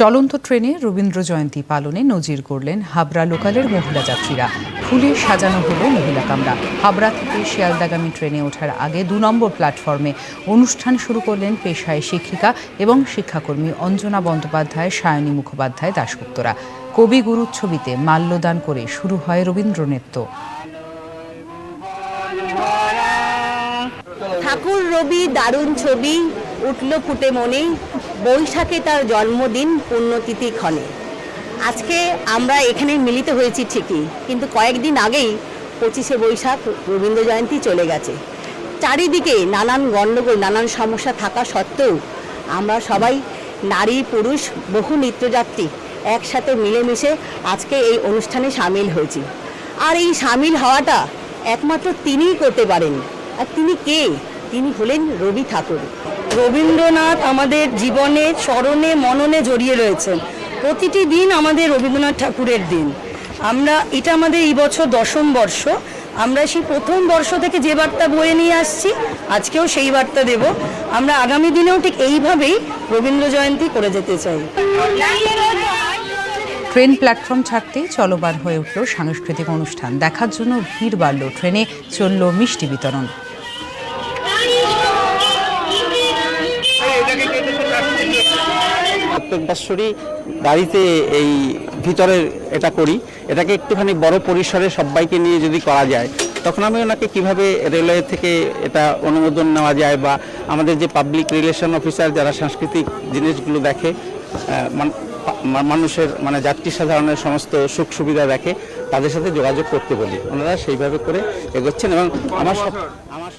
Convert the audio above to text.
চলন্ত ট্রেনে রবীন্দ্র জয়ন্তী পালনে নজির করলেন হাবড়া লোকালের মহিলা যাত্রীরা। ফুলে সাজানো হলো মহিলা কামরা। হাবড়া থেকে শিয়ালদাগামী ট্রেনে ওঠার আগে দু নম্বর প্ল্যাটফর্মে অনুষ্ঠান শুরু করলেন পেশায় শিক্ষিকা এবং শিক্ষাকর্মী অঞ্জনা বন্দ্যোপাধ্যায়, সায়নী মুখোপাধ্যায়, দাশগুপ্তরা। কবিগুরু ছবিতে মাল্যদান করে শুরু হয় রবীন্দ্র নৃত্য। ঠাকুর রবি দারুণ ছবি, উঠল ফুটে মনে। বৈশাখে তার জন্মদিন পুণ্যতিথি ক্ষণে। আজকে আমরা এখানে মিলিত হয়েছি ঠিকই, কিন্তু কয়েকদিন আগেই পঁচিশে বৈশাখ রবীন্দ্র জয়ন্তী চলে গেছে। চারিদিকে নানান গণ্ডগোল, নানান সমস্যা থাকা সত্ত্বেও আমরা সবাই নারী, পুরুষ, বহু নৃত্যযাত্রী একসাথে মিলেমিশে আজকে এই অনুষ্ঠানে সামিল হয়েছি। আর এই সামিল হওয়াটা একমাত্র তিনিই করতে পারেন। আর তিনি কে? তিনি হলেন রবি ঠাকুর। রবীন্দ্রনাথ আমাদের জীবনে, স্মরণে, মননে জড়িয়ে রয়েছেন। প্রতিটি দিন আমাদের রবীন্দ্রনাথ ঠাকুরের দিন। আমরা, এটা আমাদের এই বছর দশম বর্ষ। আমরা সেই প্রথম বর্ষ থেকে যে বার্তা বয়ে নিয়ে আসছি, আজকেও সেই বার্তা দেব। আমরা আগামী দিনেও ঠিক এইভাবেই রবীন্দ্র জয়ন্তী করে যেতে চাই। ট্রেন প্ল্যাটফর্ম ছাড়তেই চলবার হয়ে উঠল সাংস্কৃতিক অনুষ্ঠান। দেখার জন্য ভিড় বাড়ল ট্রেনে, চলল মিষ্টি বিতরণ। প্রত্যেক বছরই গাড়িতে এই ভিতরের এটা করি। এটাকে একটুখানি বড় পরিসরে সবাইকে নিয়ে যদি করা যায়, তখন আমি ওনাকে কীভাবে রেলওয়ে থেকে এটা অনুমোদন নেওয়া যায় বা আমাদের যে পাবলিক রিলেশন অফিসার যারা সাংস্কৃতিক জিনিসগুলো দেখে মান- মানুষের মানে যাত্রী সাধারণের সমস্ত সুখ সুবিধা দেখে, তাদের সাথে যোগাযোগ করতে বলি। ওনারা সেইভাবে করে এগোচ্ছেন এবং আমার আমার